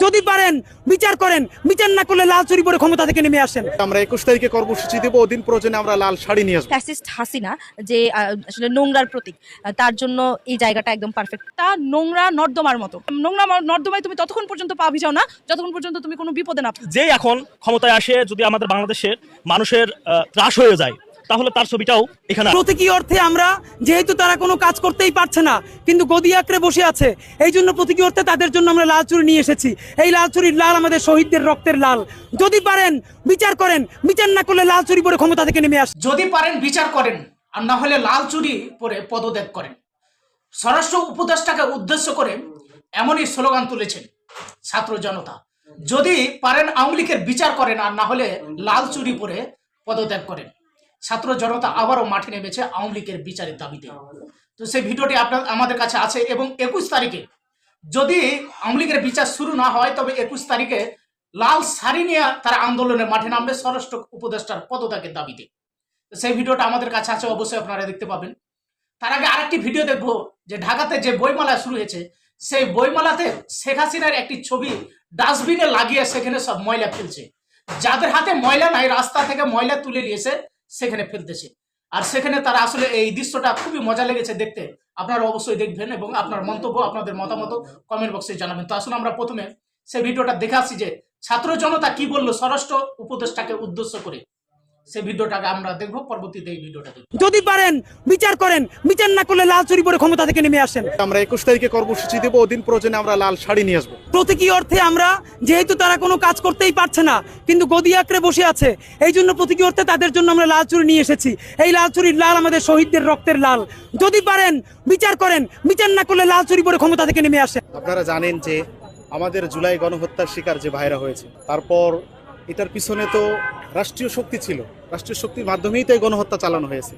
যদি পারেন বিচার করেন বিচার না করলে লাল চুরি পরে ক্ষমতা থেকে নেমে আসেন। আমরা একুশ তারিখে কর্মসূচি দেবো ওদিন প্রয়োজনে আমরা লাল শাড়ি নিয়ে আসব। ফ্যাসিস্ট হাসিনা যে আসলে নোংরার প্রতীক তার জন্য এই জায়গাটা একদম পারফেক্ট তা নোংরা নর্দমার মতো। নোংরা নর্দমায় তুমি ততক্ষণ পর্যন্ত পা ভিজাও না যতক্ষণ পর্যন্ত তুমি কোনো বিপদে না যে এখন ক্ষমতায় আসে যদি আমাদের বাংলাদেশের মানুষের আহ, ত্রাস হয়ে যায় তাহলে তার ছবিটাও এখানে প্রতীকী অর্থে আমরা যেহেতু তারা কোনো কাজ করতেই পারছে না কিন্তু গদি আঁকড়ে বসে আছে। এই জন্য প্রতীকী অর্থে তাদের জন্য আমরা লাল চুরি নিয়ে এসেছি। এই লাল চুরির লাল আমাদের শহীদদের রক্তের লাল। যদি পারেন বিচার করেন। বিচার না করলে লাল চুরি পরে ক্ষমতা থেকে নেমে আসেন যদি পারেন বিচার করেন। আর না হলে লাল চুরি পরে পদত্যাগ করেন। স্বরাষ্ট্র উপদেষ্টাকে উদ্দেশ্য করে এমনই স্লোগান তুলেছেন ছাত্র জনতা। যদি পারেন আওয়ামী লীগের বিচার করেন। আর না হলে লাল চুরি পরে পদত্যাগ করেন। ছাত্র জনতা আবারও মাঠে নেমেছে আওয়ামী লীগের বিচারের দাবিতে। তো সেই ভিডিওটি আপনার আমাদের কাছে আছে এবং একুশ তারিখে যদি আওয়ামী লীগের বিচার শুরু না হয় তবে একুশ তারিখে লাল শাড়ি নিয়ে তারা আন্দোলনের মাঠে নামবে স্বরাষ্ট্র উপদেষ্টার পদত্যাগের দাবিতে। তো সেই ভিডিওটা আমাদের কাছে আছে অবশ্যই আপনারা দেখতে পাবেন। তার আগে আরেকটি ভিডিও দেখব যে ঢাকাতে যে বইমেলা শুরু হয়েছে সেই বইমেলাতে শেখ হাসিনার একটি ছবি ডাস্টবিনে লাগিয়ে সেখানে সব ময়লা ফেলছে। যাদের হাতে ময়লা নাই রাস্তা থেকে ময়লা তুলে নিয়েছে সেখানে ফেলতেছে। আর সেখানে তারা আসলে এই দৃশ্যটা খুবই মজা লেগেছে দেখতে। আপনারা অবশ্যই দেখবেন এবং আপনার মন্তব্য, আপনাদের মতামত কমেন্ট বক্সে জানাবেন। তো আসলে আমরা প্রথমে সেই ভিডিওটা দেখে আসি যে ছাত্র জনতা কি বলল স্বরাষ্ট্র উপদেষ্টাকে উদ্দেশ্য করে। সেই ভিডিওটাকে আমরা দেখব পরবর্তীতে এই ভিডিওটা যদি পারেন বিচার করেন বিচার না করলে লাল চুরি পরে ক্ষমতা থেকে নেমে আসেন। আমরা একুশ তারিখে কর্মসূচি দেবো প্রয়োজনে আমরা লাল শাড়ি নিয়ে আসব। প্রতীকী অর্থে আমরা যেহেতু তারা কোনো কাজ করতেই পারছে না কিন্তু গদি আঁকড়ে বসে আছে এই জন্য প্রতীকী অর্থে তাদের জন্য আমরা লাল চুরি নিয়ে এসেছি। এই লাল চুরির লাল আমাদের শহীদদের রক্তের লাল। যদি পারেন বিচার করেন বিচার না করলে লাল চুরি পরে ক্ষমতা থেকে নেমে আসেন। আপনারা জানেন যে আমাদের জুলাই গণহত্যার শিকার যে ভাইরা হয়েছে তারপর এটার পিছনে তো রাষ্ট্রীয় শক্তি ছিল। রাষ্ট্রীয় শক্তির মাধ্যমেই তো এই গণহত্যা চালানো হয়েছে।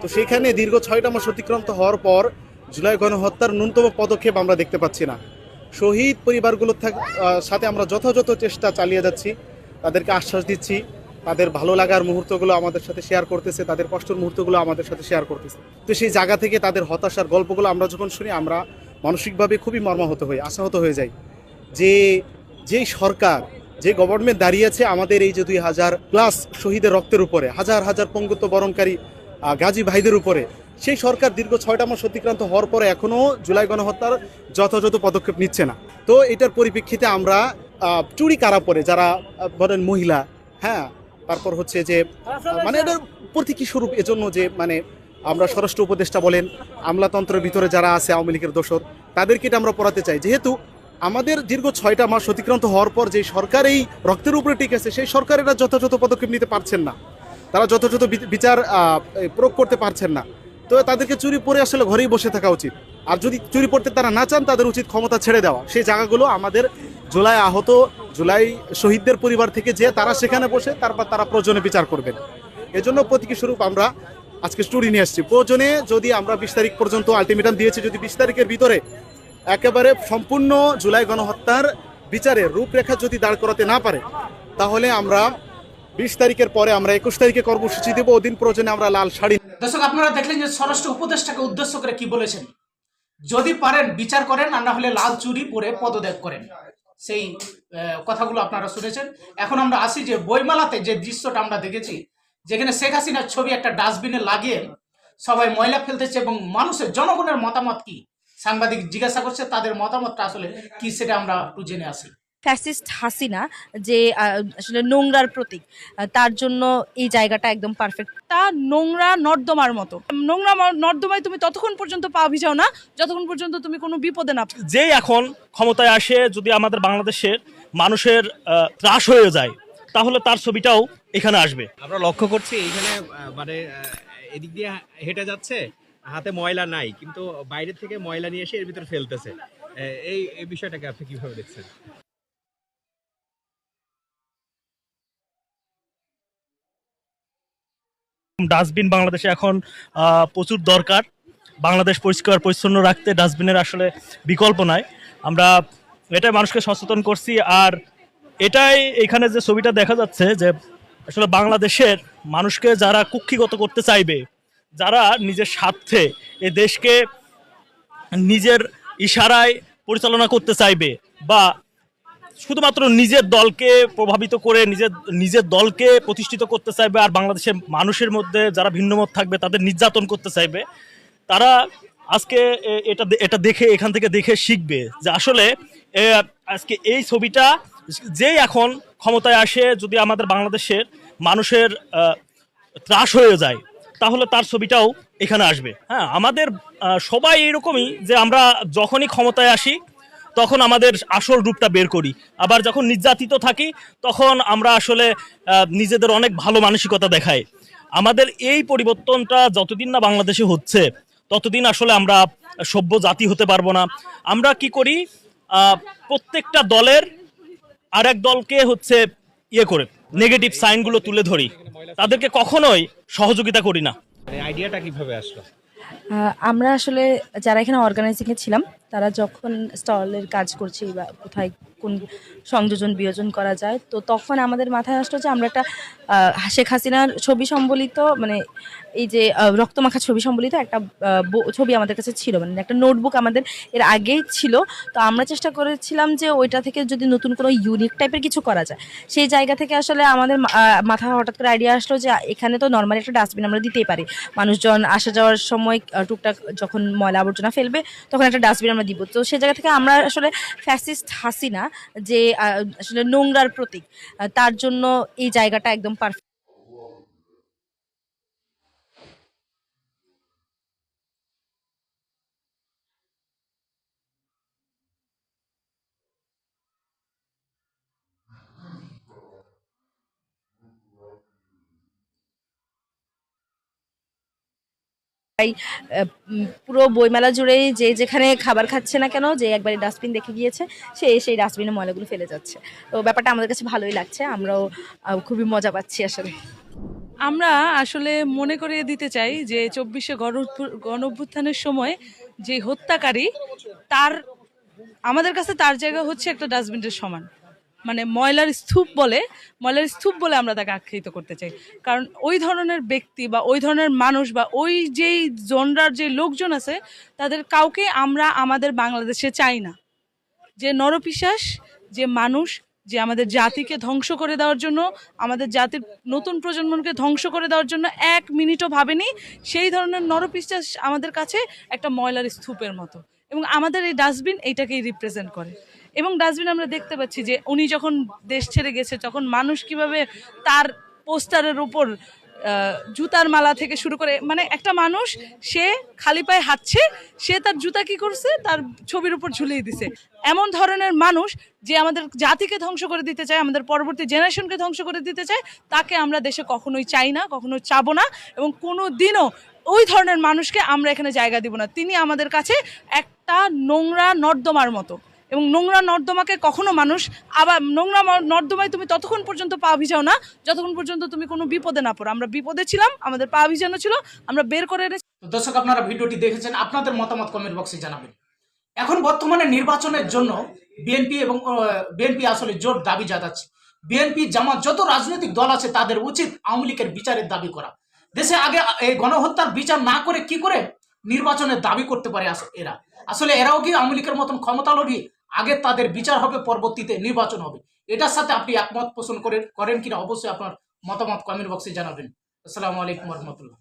তো সেখানে দীর্ঘ ছয়টা মাস অতিক্রান্ত হওয়ার পর জুলাই গণহত্যার ন্যূনতম পদক্ষেপ আমরা দেখতে পাচ্ছি না। শহীদ পরিবারগুলোর সাথে আমরা যথাযথ চেষ্টা চালিয়ে যাচ্ছি। তাদেরকে আশ্বাস দিচ্ছি। তাদের ভালো লাগার মুহূর্তগুলো আমাদের সাথে শেয়ার করতেছে। তাদের কষ্টের মুহূর্তগুলো আমাদের সাথে শেয়ার করতেছে। তো সেই জায়গা থেকে তাদের হতাশার গল্পগুলো আমরা যখন শুনি, আমরা মানসিকভাবে খুবই মর্মাহত হই, আশাহত হয়ে যাই। যে যেই সরকার যে গভর্নমেন্ট দাঁড়িয়েছে আমাদের এই যে দুই হাজার প্লাস শহীদের রক্তের উপরে, হাজার হাজার পঙ্গুত্ব বরণকারী গাজী ভাইদের উপরে, সেই সরকার দীর্ঘ ছয়টা মাস অতিক্রান্ত হওয়ার পরে এখনও জুলাই গণহত্যার যথাযথ পদক্ষেপ নিচ্ছে না। তো এটার পরিপ্রেক্ষিতে আমরা চুরি কারা পরে, যারা বলেন মহিলা হ্যাঁ তারপর হচ্ছে যে মানে এটার প্রতীকী স্বরূপ? এজন্য যে মানে আমরা স্বরাষ্ট্র উপদেষ্টা বলেন, আমলাতন্ত্রের ভিতরে যারা আছে, আওয়ামী লীগের দোসর তাদেরকে এটা আমরা পড়াতে চাই। যেহেতু আমাদের দীর্ঘ ছয়টা মাস অতিক্রান্ত হওয়ার পর যে সরকার এই রক্তের উপরে টিকে আছে, সেই সরকার এটা যথাযথ পদক্ষেপ নিতে পারছেন না। তারা যথাযথ বিচার প্রয়োগ করতে পারছেন না। তো তাদেরকে চুরি পরে আসলে ঘরেই বসে থাকা উচিত। আর যদি চুরি পড়তে তারা না চান, তাদের উচিত ক্ষমতা ছেড়ে দেওয়া। সেই জায়গাগুলো আমাদের জুলাই আহত, জুলাই শহীদদের পরিবার থেকে যে তারা সেখানে বসে, তারপর তারা প্রয়োজনে বিচার করবেন। এজন্য প্রতীকী স্বরূপ আমরা আজকে স্টোরি নিয়ে আসছি প্রয়োজনে যদি আমরা বিশ তারিখ পর্যন্ত আলটিমেটাম দিয়েছি, যদি বিশ তারিখের ভিতরে একেবারে সম্পূর্ণ জুলাই গণহত্যার বিচারের রূপরেখা যদি দাঁড় করাতে না পারে, তাহলে আমরা বিশ তারিখের পরে আমরা একুশ তারিখে কর্মসূচি দেবো, ওদিন প্রয়োজনে আমরা লাল শাড়ি দর্শক, আপনারা দেখলেন যে স্বরাষ্ট্র উপদেষ্টাকে উদ্দেশ্য করে কি বলেছেন? যদি পারেন, বিচার করেন, আর না হলে লাল চুরি পরে পদত্যাগ করেন। সেই কথাগুলো আপনারা শুনেছেন। এখন আমরা আসি যে বইমালাতে যে দৃশ্যটা আমরা দেখেছি, যেখানে শেখ হাসিনার ছবি একটা ডাস্টবিনে লাগিয়ে সবাই ময়লা ফেলতেছে এবং মানুষের, জনগণের মতামত কি? সাংবাদিক জিজ্ঞাসা করছে তাদের মতামতটা আসলে কি সেটা আমরা একটু জেনে আসি। ফ্যাসিস্ট হাসিনা যে আসলে নোংরার প্রতীক তার জন্য এই জায়গাটা একদম পারফেক্ট তা নোংরা নর্দমার মতো। নোংরা নর্দমায় তুমি ততক্ষণ পর্যন্ত পা ভিজাও না যতক্ষণ পর্যন্ত তুমি কোনো বিপদে না যে এখন ক্ষমতায় আসে যদি আমাদের বাংলাদেশের মানুষের ত্রাস হয়ে যায় তাহলে তার ছবিটাও এখানে আসবে। আমরা লক্ষ্য করছি এইখানে মানে এদিক দিয়ে হেঁটে যাচ্ছে হাতে ময়লা নাই, কিন্তু বাইরে থেকে ময়লা নিয়ে এসে এর ভিতরে ফেলতেছে। এই এই বিষয়টাকে আপনি কীভাবে দেখছেন? ডাস্টবিন বাংলাদেশে এখন প্রচুর দরকার। বাংলাদেশ পরিষ্কার, পরিচ্ছন্ন রাখতে ডাস্টবিনের আসলে বিকল্প নাই। আমরা এটাই মানুষকে সচেতন করছি, আর এটাই এখানে যে ছবিটা দেখা যাচ্ছে যে আসলে বাংলাদেশের মানুষকে যারা কুক্ষিগত করতে চাইবে যারা নিজের স্বার্থে এ দেশকে নিজের ইশারায় পরিচালনা করতে চাইবে বা শুধুমাত্র নিজের দলকে প্রভাবিত করে নিজের নিজের দলকে প্রতিষ্ঠিত করতে চাইবে আর বাংলাদেশের মানুষের মধ্যে যারা ভিন্নমত থাকবে, তাদের নির্যাতন করতে চাইবে, তারা আজকে এটা এটা দেখে, এখান থেকে দেখে শিখবে যে আসলে আজকে এই ছবিটা যেই এখন ক্ষমতায় আসে, যদি আমাদের বাংলাদেশের মানুষের ত্রাস হয়ে যায় তাহলে তার ছবিটাও এখানে আসবে। হ্যাঁ আমাদের সবাই এরকমই যে আমরা যখনই ক্ষমতায় আসি, তখন আমাদের আসল রূপটা বের করি। আবার যখন নির্যাতিত থাকি, তখন আমরা আসলে নিজেদের অনেক ভালো মানসিকতা দেখাই। আমাদের এই পরিবর্তনটা যতদিন না বাংলাদেশে হচ্ছে, ততদিন আসলে আমরা সভ্য জাতি হতে পারব না। আমরা কি করি? প্রত্যেকটা দলের আর এক দলকে হচ্ছে ইয়ে করে। নেগেটিভ সাইনগুলো তুলে ধরি। তাদেরকে কখনোই সহযোগিতা করি না। মানে আইডিয়াটা কীভাবে আসলো? আমরা আসলে যারা এখানে অর্গানাইজিংয়ে ছিলাম তারা যখন স্টলের কাজ করছি বা কোথায় কোন সংযোজন, বিয়োজন করা যায়। তো তখন আমাদের মাথায় আসলো যে আমরা একটা শেখ হাসিনার ছবি সম্বলিত মানে এই যে রক্তমাখা ছবি সম্বলিত একটা ছবি আমাদের কাছে ছিল। মানে একটা নোটবুক আমাদের এর আগেই ছিল। তো আমরা চেষ্টা করেছিলাম যে ওইটা থেকে যদি নতুন কোনো ইউনিক টাইপের কিছু করা যায়। সেই জায়গা থেকে আসলে আমাদের মা- মাথায় হঠাৎ করে আইডিয়া আসলো যে এখানে তো নর্মালি একটা ডাস্টবিন আমরা দিতেই পারি। মানুষজন আসা যাওয়ার সময় টুকটাক যখন ময়লা আবর্জনা ফেলবে, তখন একটা ডাস্টবিন আমরা দিব। তো সেই জায়গা থেকে আমরা আসলে ফ্যাসিস্ট হাসিনা যে আসলে নোংরার প্রতীক। তার জন্য এই জায়গাটা একদম পারফেক্ট উম, পুরো বইমেলা জুড়েই যে যেখানে খাবার খাচ্ছে না কেন যে একবারে ডাস্টবিন দেখে গিয়েছে সে সেই ডাস্টবিনে ময়লাগুলো ফেলে যাচ্ছে। তো ব্যাপারটা আমাদের কাছে ভালোই লাগছে আমরাও খুবই মজা পাচ্ছি আসলে আমরা আসলে মনে করিয়ে দিতে চাই যে চব্বিশে গণ অভ্যুত্থানের সময় যে হত্যাকারী তার আমাদের কাছে তার জায়গা হচ্ছে একটা ডাস্টবিনের সমান। মানে ময়লার স্তূপ বলে, ময়লার স্তূপ বলে আমরা তাকে আখ্যায়িত করতে চাই। কারণ ওই ধরনের ব্যক্তি বা ওই ধরনের মানুষ বা ওই যেই জনরার যে লোকজন আছে, তাদের কাউকে আমরা আমাদের বাংলাদেশে চাই না। যে নরপিশাস, যে মানুষ, যে আমাদের জাতিকে ধ্বংস করে দেওয়ার জন্য, আমাদের জাতির নতুন প্রজন্মকে ধ্বংস করে দেওয়ার জন্য এক মিনিটও ভাবেনি, সেই ধরনের নরপিশাস আমাদের কাছে একটা ময়লার স্তূপের মতো। এবং আমাদের এই ডাস্টবিন এইটাকেই রিপ্রেজেন্ট করে। এবং ডাস্টবিন আমরা দেখতে পাচ্ছি যে উনি যখন দেশ ছেড়ে গেছে, তখন মানুষ কীভাবে তার পোস্টারের উপর জুতার মালা থেকে শুরু করে মানে একটা মানুষ, সে খালি পায়ে হাঁটছে, সে তার জুতা কি করছে? তার ছবির উপর ঝুলিয়ে দিছে। এমন ধরনের মানুষ যে আমাদের জাতিকে ধ্বংস করে দিতে চায়, আমাদের পরবর্তী জেনারেশনকে ধ্বংস করে দিতে চায়, তাকে আমরা দেশে কখনোই চাই না, কখনোই চাবো না এবং কোনো দিনও ওই ধরনের মানুষকে আমরা এখানে জায়গা দিব না। তিনি আমাদের কাছে একটা নোংরা নর্দমার মতো। এবং নোংরা নর্দমাকে কখনো মানুষ আবার নোংরা নর্দমায় তুমি ততক্ষণ পর্যন্ত পা ভিজাও না, যতক্ষণ পর্যন্ত তুমি কোনো বিপদে না পড়ো। আমরা বিপদে ছিলাম, আমাদের পা ভিজানো ছিল, আমরা বের করে এনেছি। দর্শক, আপনারা ভিডিওটি দেখেছেন, আপনাদের মতামত কমেন্ট বক্সে জানাবেন। এখন বর্তমানে নির্বাচনের জন্য বিএনপি এবং বিএনপি আসলে জোর দাবি জানাচ্ছে। বিএনপি, জামাত, যত রাজনৈতিক দল আছে, তাদের উচিত আওয়ামী লীগের বিচারের দাবি করা। দেশে আগে এই গণহত্যার বিচার না করে কি করে নির্বাচনের দাবি করতে পারে এরা? আসলে এরাও কি আওয়ামী লীগের মতন ক্ষমতা লোভী আগে তাদের বিচার হবে, পরবর্তীতে নির্বাচন হবে। এটার সাথে আপনি একমত পোষণ করেন করেন কিনা অবশ্যই আপনার মতামত কমেন্ট বক্সে জানাবেন। আসসালামু আলাইকুম রহমতুল্লাহ।